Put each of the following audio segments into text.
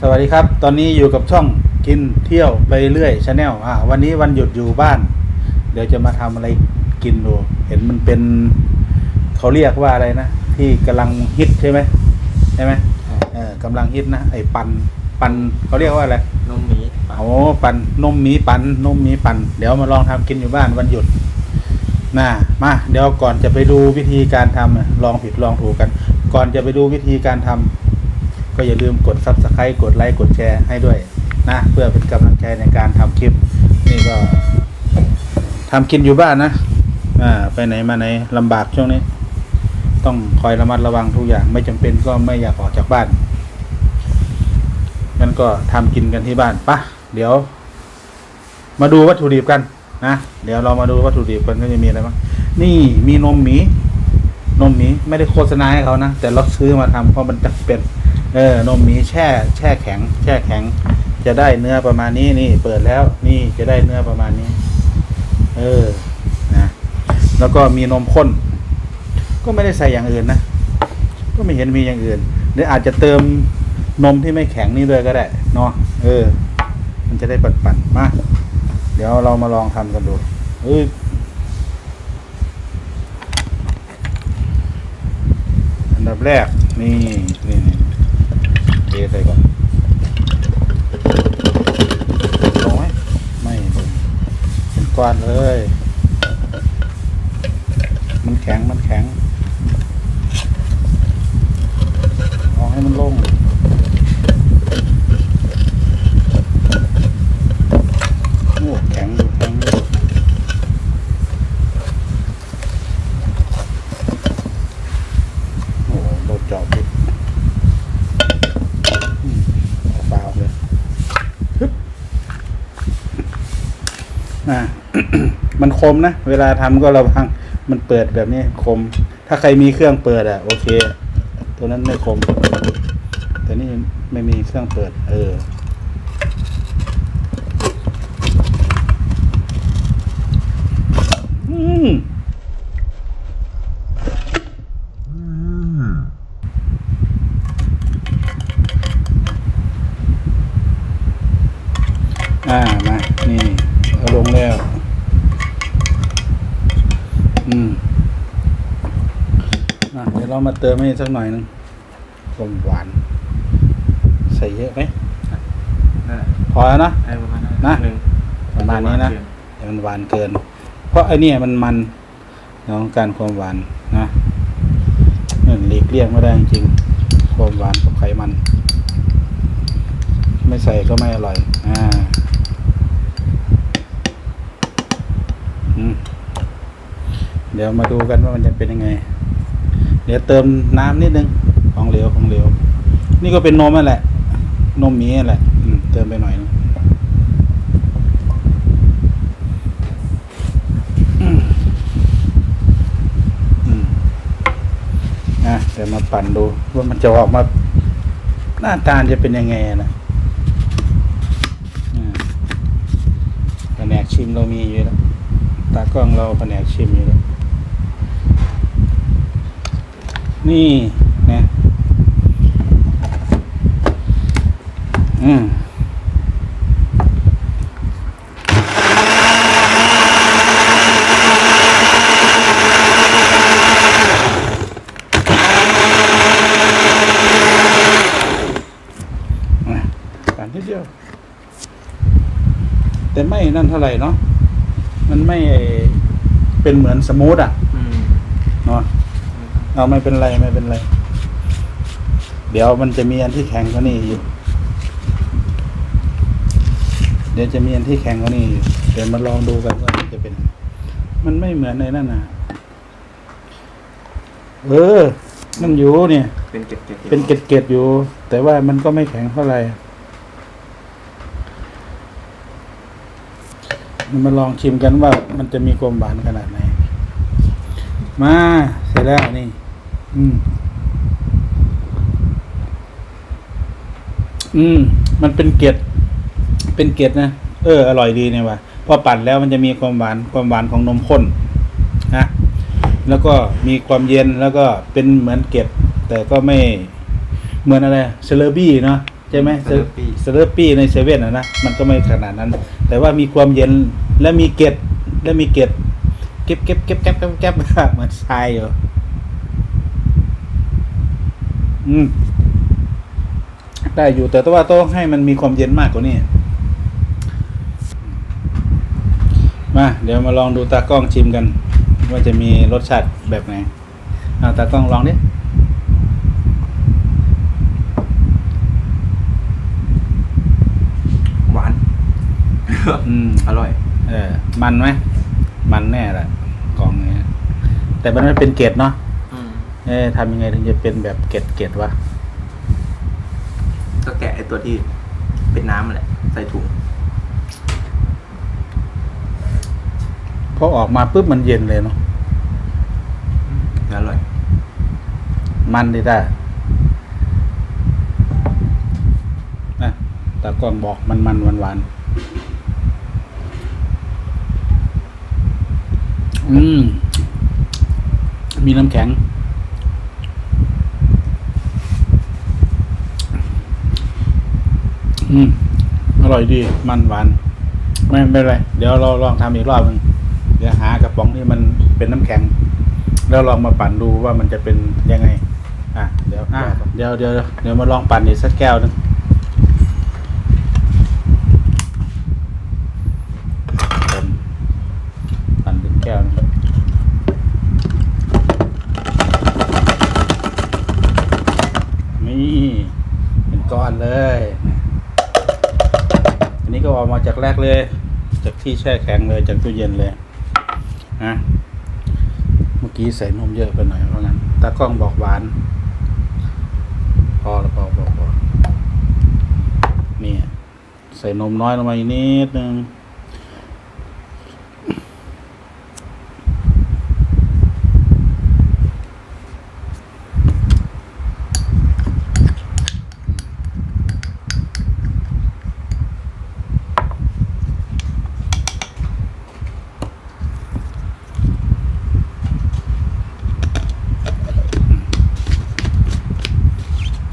สวัสดีครับ ตอนนี้อยู่กับช่องกินเที่ยวไปเรื่อยชาแนลอ่าวันนี้วันหยุดอยู่บ้าน เดี๋ยวจะมาทำอะไรกินดู เห็นมันเป็นเขาเรียกว่าอะไรนะ ที่กำลังฮิตใช่ไหมใช่ไหมเออกำลังฮิตนะไอ้ปันปันเขาเรียกว่าอะไรนมหมีปะโอ้ปันนมหมีปันนมหมีปันเดี๋ยวมาลองทำกินอยู่บ้านวันหยุดน่ามาเดี๋ยวก่อนจะไปดูวิธีการทำอะลองผิดลองถูกกัน ก่อนจะไปดูวิธีการทำ ก็อย่าลืมกด subscribe กดไลค์กดแชร์ให้ด้วยนะเพื่อเป็นกำลังใจในการทำคลิป นี่ก็ทำกินอยู่บ้านนะอ่าไปไหนมาไหนลำบากช่วงนี้ ต้องคอยระมัดระวังทุกอย่าง ไม่จำเป็นก็ไม่อยากออกจากบ้านงั้นก็ทำกินกันที่บ้านปะเดี๋ยว มาดูวัตถุดิบกันนะเดี๋ยวเรามาดูวัตถุดิบกันก็จะมีอะไรบ้างนี่มีนมหมีนมหมีไม่ได้โฆษณาให้เขานะแต่เราซื้อมาทำเพราะมันจำเป็น เออนมหมีแช่แช่แข็ง แช่แข็ง จะได้เนื้อประมาณนี้นี่ เปิดแล้วนี่จะได้เนื้อประมาณนี้ เออนะแล้วก็มีนมข้น ก็ไม่ได้ใส่อย่างอื่นนะก็ไม่เห็นมีอย่างอื่นหรืออาจจะเติมนมที่ไม่แข็งนี่ด้วยก็ได้เนาะเออ มันจะได้ปั่นๆมาเดี๋ยวเรามาลองทำกันดูเอ้ยอันดับแรกนี่นี่ ใส่ก่อนลงไหมไม่ลงเป็นก้อนเลย มันแข็งมันแข็งเอาให้มันลงโอ้แข็งอยู่แข็งอยู่โอ้โหรถจอดดิอืมเอาเปล่าเลยฮึบ นะมันคมนะ เวลาทำก็ระวังมันเปิดแบบนี้คม ถ้าใครมีเครื่องเปิดอะโอเค ตัวนั้นไม่คม แต่นี่ไม่มีเครื่องเปิด เออมอ่า มา นี่ เอาลง แล้ว อืมอะเดี๋ยวเรามาเติมให้สักหน่อยหนึงความหวาน ใส่เยอะไหมนั่นแหละพอแล้วนะไอ้ประมาณนั้นนะหนึ่งประมาณนี้นะเดี๋ยวมันหวานเกิน เพราะไอเนี่ยมันมันเราต้องการความหวานนะนั่นหลีกเลี่ยงไม่ได้จริงๆความหวานกับไขมัน ไม่ใส่ก็ไม่อร่อย อ่า อืม เดี๋ยวมาดูกันว่ามันจะเป็นยังไง เดี๋ยวเติมน้ำนิดนึง ของเหลวของเหลว นี่ก็เป็นนมนั่นแหละ นมมีนั่นแหละ อืมเติมไปหน่อยนึงนะเดี๋ยวมาปั่นดูว่ามันจะออกมา หน้าตาจะเป็นยังไงนะแผนกชิมเรามีอยู่แล้ว ตากล้องเราแผนกชิมอยู่แล้วนี่นะอืมอะปั่นนิดเดียว แต่ไม่นั่นเท่าไหร่เนาะ มันไม่เป็นเหมือนสมูทอะอืมเนาะเอาไม่เป็นไรไม่เป็นไร เดี๋ยวมันจะมีอันที่แข็งกว่านี้อยู่เดี๋ยวจะมีอันที่แข็งกว่านี้อยู่เดี๋ยวมาลองดูกันว่ามันจะเป็น มันไม่เหมือนในนั่นนะเออ มันอยู่เนี่ย เป็นเก็บเก็บเป็นเกล็ดๆอยู่ แต่ว่ามันก็ไม่แข็งเท่าไหร่เรา มาลองชิมกันว่ามันจะมีความหวานขนาดไหน มาเสร็จแล้วนี่ อืม อืม มันเป็นเกล็ดเป็นเกล็ดนะเอออร่อยดีเนี่ยว่ะพอปั่นแล้วมันจะมีความหวานความหวานของนมข้นนะแล้วก็มีความเย็นแล้วก็เป็นเหมือนเกล็ดแต่ก็ไม่เหมือนอะไรเซเลบี้เนาะใช่ไหม Slurpee สเลอปี้ในเซเว่นอะนะมันก็ไม่ขนาดนั้น แต่ว่ามีความเย็น และมีเกล็ดและมีเกล็ดเก็บเก็บเก็บเก็บเก็บเก็บเหมือนทรายอยู่อืมได้อยู่แต่ว่าต้องให้มันมีความเย็นมากกว่านี้มาเดี๋ยวมาลองดูตากล้องชิมกัน ว่าจะมีรสชาติแบบไหนเอาตากล้องลองดิหวาน อืม อร่อย เออ มันไหมมันแน่แหละกล่องนี้แต่มันไม่เป็นเกล็ดเนาะอืมเอ๊ะทำยังไงถึงจะเป็นแบบเกล็ดเกล็ดวะก็แกะไอตัวที่เป็นน้ำมันแหละ ใส่ถุง พอออกมาปุ๊บมันเย็นเลยเนาะอร่อย มันดิได้นะตากล้องบอกมันมันหวานหวานๆ อืม มีน้ำแข็ง อืม อร่อยดี มันหวาน ไม่ไม่เป็นไร เดี๋ยวเราลองทำอีกรอบหนึงเดี๋ยวหากระป๋องที่มันเป็นน้ำแข็ง แล้วลองมาปั่นดูว่ามันจะเป็นยังไง อะ เดี๋ยวอะเดี๋ยวเดี๋ยวเดี๋ยวมาลองปั่นอีกสักแก้วหนึงผมปั่นเป็นแก้วหนึงนี่เป็นก้อนเลย อันนี้ก็ออกมา จากแรกเลย จากที่แช่แข็งเลยจากตู้เย็นเลยนะเมื่อกี้ใส่นมเยอะไปหน่อยเพราะงั้นตากล้องบอกหวาน พอแล้วพอพอพอนี่ใส่นมน้อยลงมาอีกนิดนึง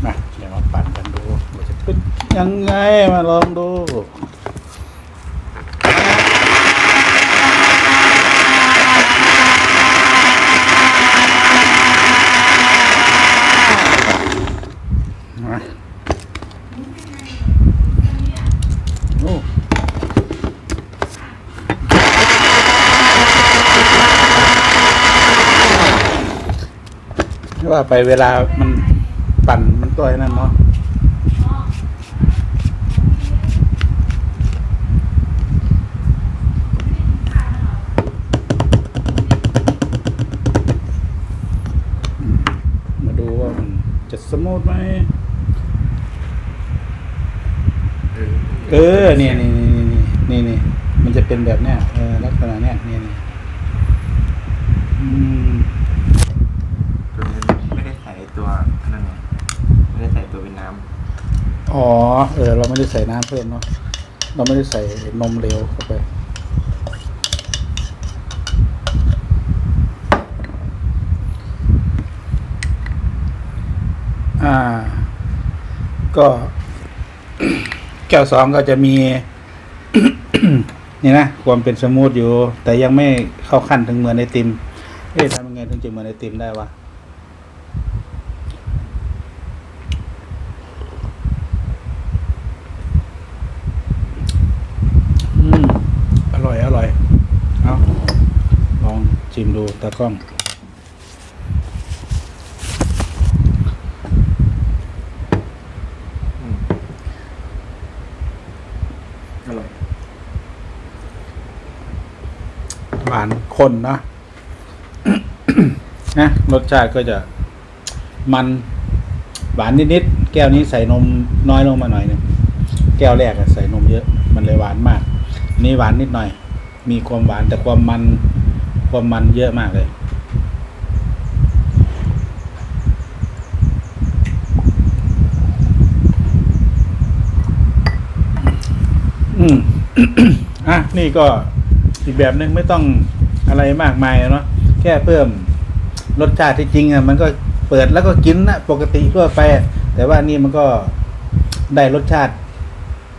มาเดี๋ยวมาปั่นกันดูว่าจะเป็นยังไง มาลองดูว่าไปเวลามันปั่นมันตัวไอ้นั่นเนาะอืมมาดูว่ามันจะ สมูทไหมเออเนี่ยนี่นี่นี่นี่นี่มันจะเป็นแบบเนี้ยเออลักษณะเนี้ยนี่นี่อืมตัวนี้ไม่ได้ใส่ตัวนั่นไงไม่ได้ใส่ตัวเป็นน้อ๋อเออ เราไม่ได้ใส่น้ำเพิ่มเนาะเราไม่ได้ใส่นมเหลวเข้าไป อ่า ก็แก้วสองก็จะมี นี่นะความเป็นสมูทอยู่ แต่ยังไม่เข้าขั้นถึงเหมือนไอติมเอ๊ะทำยังไงถึงจะเหมือนไอติมได้วะอืมอร่อย อร่อย เอาลองชิมดูตากล้องำอืมอร่อย หวานข้นนะนะรสชาติก็จะมันหวานนิดๆ แก้วนี้ใส่นมน้อยลงมาหน่อยนึงแก้วแรกอะใส่นมเยอะ มันเลยหวานมาก นี่หวานนิดหน่อย มีความหวานแต่ความมัน ความมันเยอะมากเลย อืมอะ นี่ก็ อีกแบบหนึ่งไม่ต้องอะไรมากมายเนาะแค่เพิ่มรสชาติที่จริงอะมันก็เปิดแล้วก็กินนะปกติทั่วไปอะแต่ว่านี่มันก็ได้รสชาติ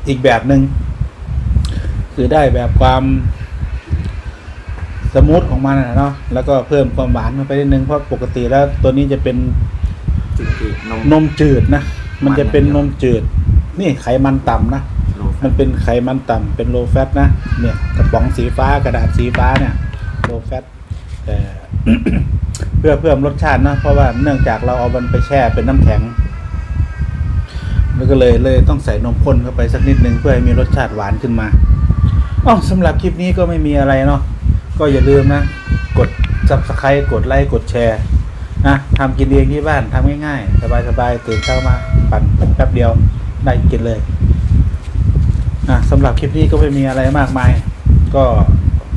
อีกแบบหนึง่งคือได้แบบความสมูทของมันนะเนาะแล้วก็เพิ่มความหวานเข้าไปนิดนึงเพราะปกติแล้วตัวนี้จะเป็นจืดๆนมนมจืดนะมันจะเป็นมันนอย่างเดียวมจืด นี่ไขมันต่ำนะโล มันเป็นไขมันต่ำเป็นโลแฟตนะเนี่ยกระป๋องสีฟ้ากระดาษสีฟ้าเนี่ยโลแฟตแตเพื่อเพิ่มรสชาตินะเพราะว่าเนื่องจากเราเอามันไปแช่เป็นน้ำแข็งแล้วก็เลยเลยต้องใส่นมข้นเข้าไปสักนิดนึงเพื่อให้มีรสชาติหวานขึ้นมาอ๋อสำหรับคลิปนี้ก็ไม่มีอะไรเนาะก็อย่าลืมนะ กด subscribe กดไลค์กดแชร์นะทำกินเองที่บ้านทำง่ายๆ สบายๆตื่นเช้ามาปั่นแป๊บเดียวได้กินเลย อะสำหรับคลิปนี้ก็ไม่มีอะไรมากมาย ก็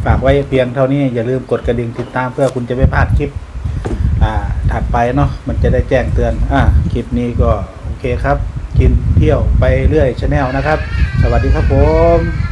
ฝากไว้เพียงเท่านี้อย่าลืมกดกระดิ่งติดตามเพื่อคุณจะไม่พลาดคลิป อ่า ถัดไปเนาะมันจะได้แจ้งเตือน อะคลิปนี้ก็โอเคครับ กินเที่ยวไปเรื่อยชาแนลนะครับ สวัสดีครับผม